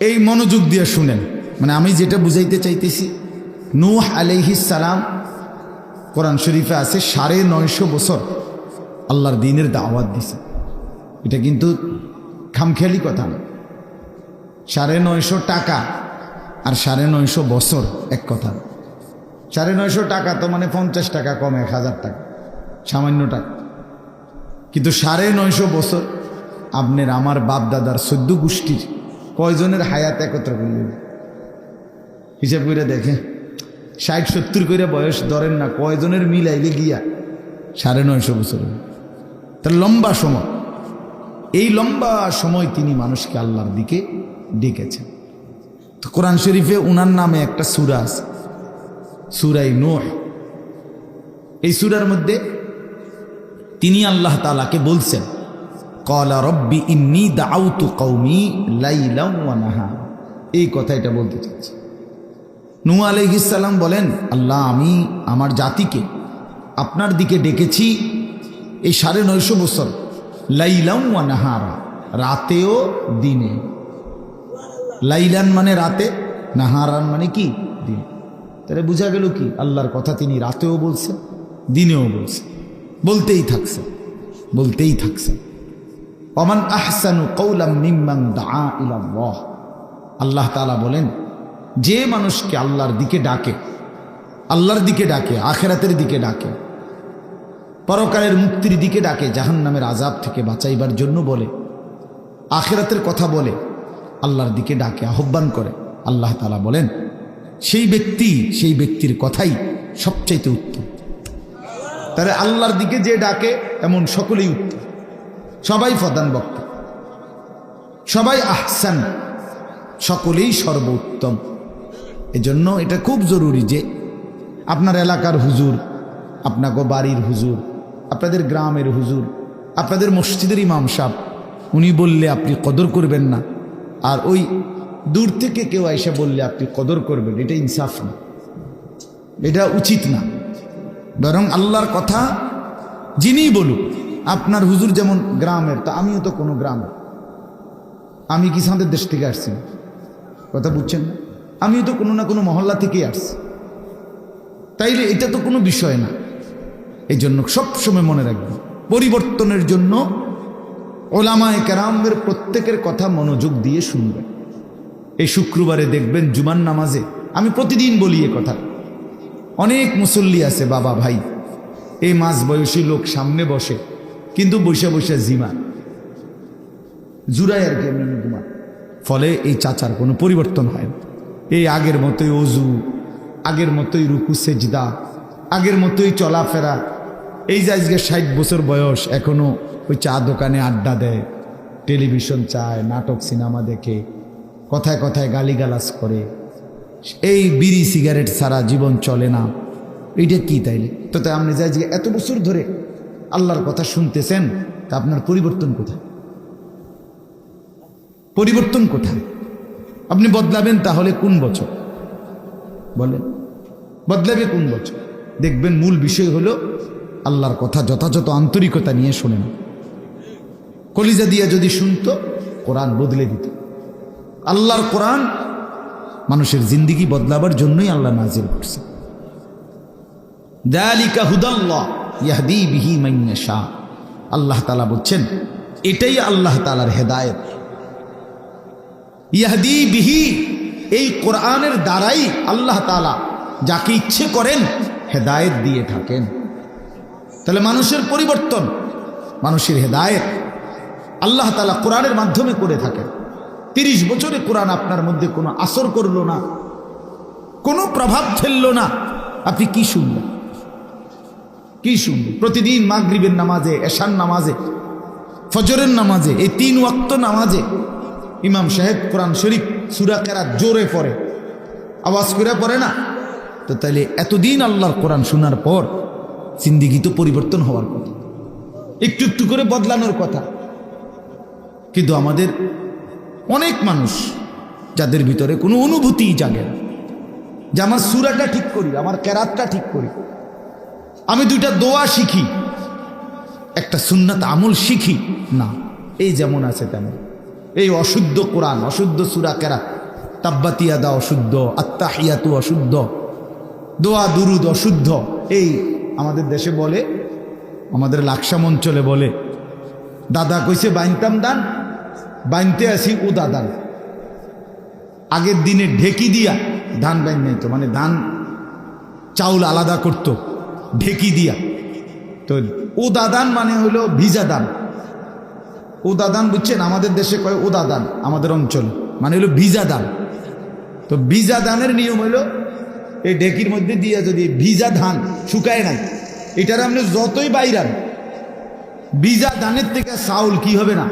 এই মনোযোগ দিয়ে শুনেন। মানে আমি যেটা বুঝাইতে চাইতেছি, নূহ আলাইহিস সালাম, কোরআন শরীফে আছে সাড়ে নয়শো বছর আল্লাহর দিনের দাওয়াত দিছে। এটা কিন্তু খামখেয়ালি কথা না। সাড়ে নয়শো টাকা আর সাড়ে নয়শো বছর এক কথা। সাড়ে নয়শো টাকা তো মানে পঞ্চাশ টাকা কম, এক হাজার টাকা, সামান্য টাকা। কিন্তু সাড়ে নয়শো বছর আপনার আমার বাপ দাদার সদ্য গোষ্ঠীর কয়জনের হায়াত একত্র করলেন হিসাব করে দেখে। ষাট, সত্তর করে বয়স ধরেন না, কয়জনের মিল আইলে গিয়া? সাড়ে নয়শো বছর। তার লম্বা সময়। এই লম্বা সময় তিনি মানুষকে আল্লাহর দিকে ডেকেছেন। তো কোরআন শরীফে উনার নামে একটা সুরা আছে। সুরাই নোহ। এই সুরার মধ্যে তিনি আল্লাহ তালাকে বলছেন কলা রব্বি ইন্নি দাউতু কৌমি নাহার এই কথা এটা বলতে চাচ্ছি নু আলহিসাল্লাম বলেন, আল্লাহ, আমি আমার জাতিকে আপনার দিকে ডেকেছি এই সাড়ে নয়শো বছর লাইলাম নাহারা, রাতেও দিনে। লাইলান মানে রাতে, নাহারান মানে কি? দিন। তাহলে বোঝা গেল কি? আল্লাহর কথা তিনি রাতেও বলছেন, দিনেও বলছেন। বলতেই থাকছেন বলতেই থাকছেন। অমান আহসানু কৌলাম মিম্মাং দা ইলাল্লাহ। আল্লাহ তাআলা বলেন, যে মানুষকে আল্লাহর দিকে ডাকে, আল্লাহর দিকে ডাকে, আখেরাতের দিকে ডাকে, পরকালের মুক্তির দিকে ডাকে জাহান নামের আজাব থেকে বাঁচাইবার জন্য বলে, আখেরাতের কথা বলে, আল্লাহর দিকে ডাকে, আহ্বান করে, আল্লাহ তালা বলেন, সেই ব্যক্তি সেই ব্যক্তির কথাই সবচাইতে উত্তম। তাহলে আল্লাহর দিকে যে ডাকে, এমন সকলেই উত্তম। সবাই প্রধান বক্তা। সবাই আহসান। সকলেই সর্বোত্তম। এজন্য এটা খুব জরুরি যে আপনার এলাকার হুজুর, আপনাকে বাড়ির হুজুর, আপনাদের গ্রামের হুজুর, আপনাদের মসজিদের ইমাম সাহ উনি বললে আপনি কদর করবেন না। আর ওই দূর থেকে কেউ এসে বললে আপনি কদর করবেন, এটা ইনসাফ না। এটা উচিত না। বরং আল্লাহর কথা যিনিই বলুক আপনার হুজুর যেমন গ্রামের, তা আমিও তো কোনো গ্রাম আমি কি সাঁদের দেশ থেকে আসছি? কথা বুঝছেন? আমিও তো কোনো না কোনো মহল্লা থেকেই আসছি। তাইলে এটা তো কোনো বিষয় না। এই জন্য সবসময় মনে রাখবেন, পরিবর্তনের জন্য ওলামায় কেরামের প্রত্যেকের কথা মনোযোগ দিয়ে শুনবেন। এই শুক্রবারে দেখবেন জুমান নামাজে, আমি প্রতিদিন বলি এ কথা, অনেক মুসল্লি আছে বাবা ভাই, এই মাঝ বয়সী লোক সামনে বসে কিন্তু বসে বসে জিমা। জুড়াই আর কি এমনি ঘুমা ফলে এই চাচার কোনো পরিবর্তন হয় না। এই আগের মতোই অজু, আগের মতোই রুকু, সেজদা, আগের মতোই চলাফেরা। এই যে আজকে ষাট বছর বয়স, এখনও ওই চা দোকানে আড্ডা দেয়, টেলিভিশন চায়, নাটক, সিনেমা দেখে, কথায় কথায় গালিগালাজ করে। এই বিড়ি, সিগারেট ছাড়া জীবন চলে না। এইটা কি তাইলে? তো তাই আপনি যে এত বছর ধরে আল্লাহর কথা শুনতেছেন, তা আপনার পরিবর্তন কোথায়? পরিবর্তন কোথায়? আপনি বদলাবেন তাহলে কোন বছর? বলেন, বদলাবে কোন বছর? দেখবেন মূল বিষয় হলো, আল্লাহর কথা যথাযথ আন্তরিকতা নিয়ে শোনেন। কলিজা দিয়া যদি শুনত, কোরআন বদলে দিত। আল্লাহর কোরআন মানুষের জিন্দিগি বদলাবার জন্যই আল্লাহ নাজিল করছে। দালিকা হুদাল্লাহ। ইয়াহদি বিহি মাইয়াশা আল্লাহ তালা বলছেন, এটাই আল্লাহ তালার হেদায়েত। ইয়াহদি বিহি, এই কোরআনের দ্বারাই আল্লাহ তালা যাকে ইচ্ছে করেন হেদায়েত দিয়ে থাকেন। তাহলে মানুষের পরিবর্তন, মানুষের হেদায়েত আল্লাহ তালা কোরআনের মাধ্যমে করে থাকেন। তিরিশ বছরে কোরআন আপনার মধ্যে কোনো আসর করল না, কোনো প্রভাব ফেলল না। আপনি কি শুনলেন কি শুনবেন প্রতিদিন মাগরিবের নামাজে এশান নামাজে, ফজরের নামাজে, এই তিন ওয়াক্ত নামাজে ইমাম সাহেব কোরআন শরীফ সুরা কেরা জোরে পড়ে। আওয়াজ করে পড়ে না? তো তাহলে এতদিন আল্লাহর কোরআন শোনার পর জিন্দিগি তো পরিবর্তন হওয়ার কথা। একটু একটু করে বদলানোর কথা। কিন্তু আমাদের অনেক মানুষ যাদের ভিতরে কোনো অনুভূতিই জাগে না। যে আমার সুরাটা ঠিক করি, আমার ক্যারাতটা ঠিক করি। আমি দুইটা দোয়া শিখি। একটা সুন্নাত আমল শিখি। না, এই যেমন আছে তেমন। এই অশুদ্ধ কোরআন, অশুদ্ধ সুরা কেরা তাব্বাতিয়াদা অশুদ্ধ আত্মাহিয়াতু অশুদ্ধ, দোয়া দুরুদ অশুদ্ধ। এই আমাদের দেশে বলে, আমাদের লাকসাম অঞ্চলে বলে, দাদা কইছে বাইনতাম দান বাইনতে আসি উদা দান আগের দিনে ঢেকি দিয়া ধান বাইন নাই তো মানে ধান, চাউল আলাদা করত। ঢেকি দিয়া। তো উদাদান মানে হলো ভিজা দান উদাদান বুঝছেন? আমাদের দেশে কয় উদাদান, আমাদের অঞ্চল। মানে হলো ভিজা দান তো ভিজা দানের নিয়ম হলো, এই ঢেকির মধ্যে দিয়া যদি ভিজা ধান শুকায় নাই, এটার আপনি যতই বাইরান ভিজা ধানের থেকে চাউল কি হবে না?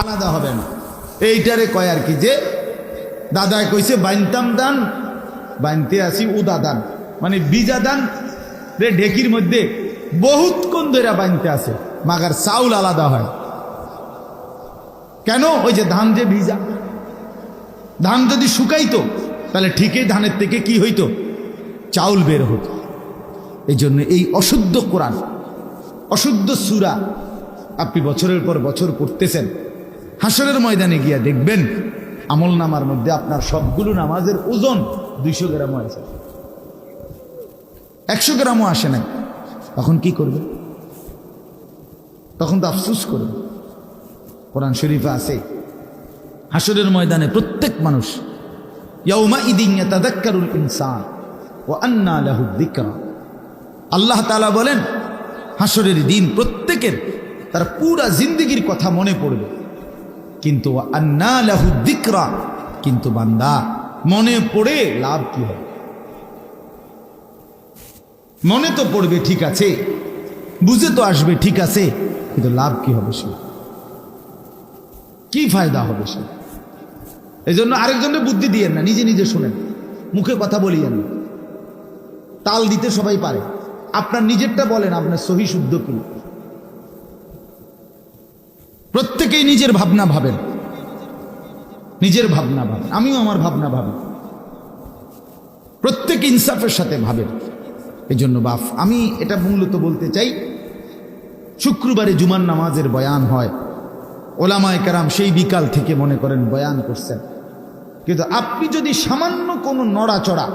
আলাদা হবে না। এইটারে কয় আর কি যে দাদায় কইছে, বাইনতাম দান, বাইনতে আসি উদা দান মানে বিজা দান রে ঢেকির মধ্যে বহুত কোন ধরে বাইনতে আছে, মাগার চাউল আলাদা হয়। কেন? ওই যে ধান যে ভিজা। ধান যদি শুকাইতো, তাহলে ঠিকই ধানের থেকে কি হইতো? চাউল বের হতো। এই জন্য এই অশুদ্ধ কোরআন, অশুদ্ধ সুরা, আপনি বছরের পর বছর পড়তেছেন হাসরের ময়দানে গিয়া দেখবেন আমল নামার মধ্যে আপনার সবগুলো নামাজের ওজন দুইশো গ্রামও আছে একশো গ্রামও আসে নাই। তখন কি করবে? তখন তো আফসুস করবে। কোরআন শরীফে আছে, হাসরের ময়দানে প্রত্যেক মানুষ ও আন্না আল্লাহ তাআলা বলেন, হাসরের দিন প্রত্যেকের তার পুরা জিন্দগির কথা মনে পড়বে। কিন্তু আন্না লাহু যিকরা, কিন্তু বান্দা মনে পড়ে লাভ কি হবে? মনে তো পড়বে ঠিক আছে, বুঝে তো আসবে ঠিক আছে, কিন্তু লাভ কি হবে সে? কি ফায়দা হবে সে? এই জন্য আরেকজনের বুদ্ধি দিয়েন না, নিজে নিজে শোনেন, মুখে কথা বলিয়েন। না তাল দিতে সবাই পারে। আপনার নিজেরটা বলেন, আপনার সহি শুদ্ধ কি? প্রত্যেকেই নিজের ভাবনা ভাবেন। নিজের ভাবনা ভাবেন। আমিও আমার ভাবনা ভাবি। প্রত্যেক ইনসাফের সাথে ভাবেন। এই জন্য বাফ। আমি এটা মূলত বলতে চাই, শুক্রবারে জুমার নামাজের বয়ান হয়। ওলামায় কারাম সেই বিকাল থেকে মনে করেন বয়ান করছেন। কিন্তু আপনি যদি সামান্য কোনো নড়াচড়া,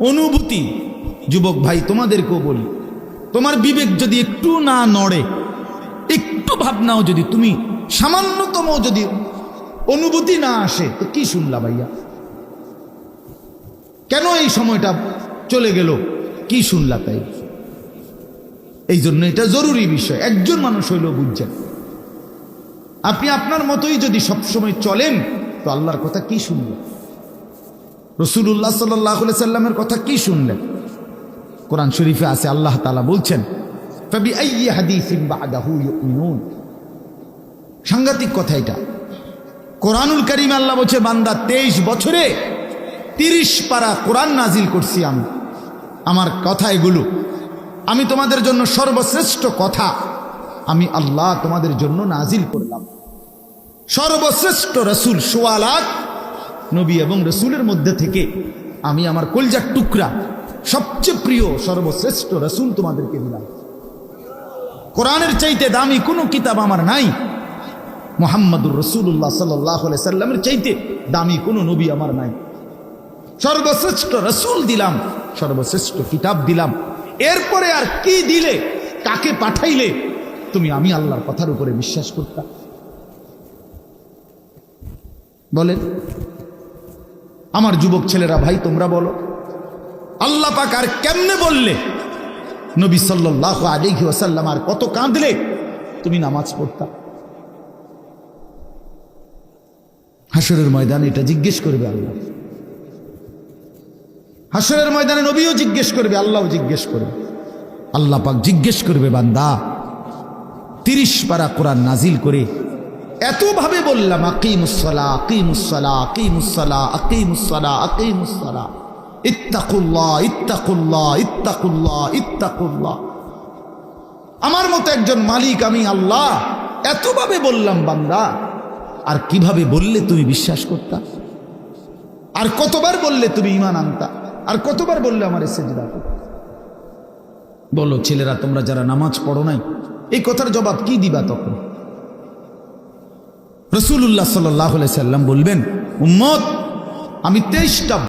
অনুভূতি, যুবক ভাই, তোমাদেরকেও বলি, তোমার বিবেক যদি একটু না নড়ে, একটু ভাবনাও যদি তুমি সামান্যতম যদি অনুভূতি না আসে, তো কি শুনলা ভাইয়া? কেন এই সময়টা চলে গেল? কি শুনলা তাই? এই জন্য এটা জরুরি বিষয়। একজন মানুষ হইলেও বুঝছেন। আপনি আপনার মতোই যদি সবসময় চলেন, তো আল্লাহর কথা কি শুনলেন? রসুল্লাহ সাল্লাহ সাল্লামের কথা কি শুনলেন? কোরআন শরীফে আছে, আল্লাহ তালা বলছেন সাংঘাতিক কথা এটা। কোরআনুল করিম আল্লাহ বলছে, বান্দা, তেইশ বছরে তিরিশ পারা কোরআন নাজিল করছি আমি। আমার কথা এগুলো। আমি তোমাদের জন্য সর্বশ্রেষ্ঠ কথা। আমি আল্লাহ তোমাদের জন্য নাজিল করলাম। সর্বশ্রেষ্ঠ রসুল, সোয়ালাত, নবী এবং রসুলের মধ্যে থেকে আমি আমার কলজার টুকরা, সবচেয়ে প্রিয়, সর্বশ্রেষ্ঠ রসুল তোমাদেরকে দিলাম। কোরআনের চাইতে দামি কোনো কিতাব আমার নাই। মোহাম্মদুর রসুল্লাহ সাল্লাহ সাল্লামের চাইতে দামি কোনো নবী আমার নাই। সর্বশ্রেষ্ঠ রসুল দিলাম, সর্বশ্রেষ্ঠ কিতাব দিলাম। এরপরে আর কি দিলে, কাকে পাঠাইলে, তুমি আমি আল্লাহর কথার উপরে বিশ্বাস করতাম। বলেন, আমার যুবক ছেলেরা, ভাই তোমরা বলো, আল্লাহ পাক আর কেমনে বললে, নবী সাল্লাহ আলিহি ওসাল্লাম আর কত কাঁদলে, তুমি নামাজ পড়তা। হাসরের ময়দানে এটা জিজ্ঞেস করবে আল্লাহ। হাসরের ময়দানে নবীও জিজ্ঞেস করবে, আল্লাহও জিজ্ঞেস করবে। আল্লাহ পাক জিজ্ঞেস করবে, বান্দা, তিরিশ পারা কোরআন নাজিল করে এতভাবে বললাম আকিমুসলা আকিমুসলা আকিমুসলা আকিমুসলা আকিমুসলা ইত্তাকুল্লাহ ইত্তাকুল্লাহ ইত্তাকুল্লাহ ইত্তাকুল্লাহ। আমার মতো একজন মালিক আমি আল্লাহ, এতভাবে বললাম, বান্দা, আর কীভাবে বললে তুমি বিশ্বাস করতা? আর কতবার বললে তুমি ইমান আনতা? আর কতবার বললে আমার সেজদা বলো, ছেলেরা, তোমরা যারা নামাজ পড়ো নাই, এই কথার জবাব কি দিবা তখন? রসুল্লাহ সাল্লাহ সাল্লাম বলবেন, উম্মত, আমি তেইশটা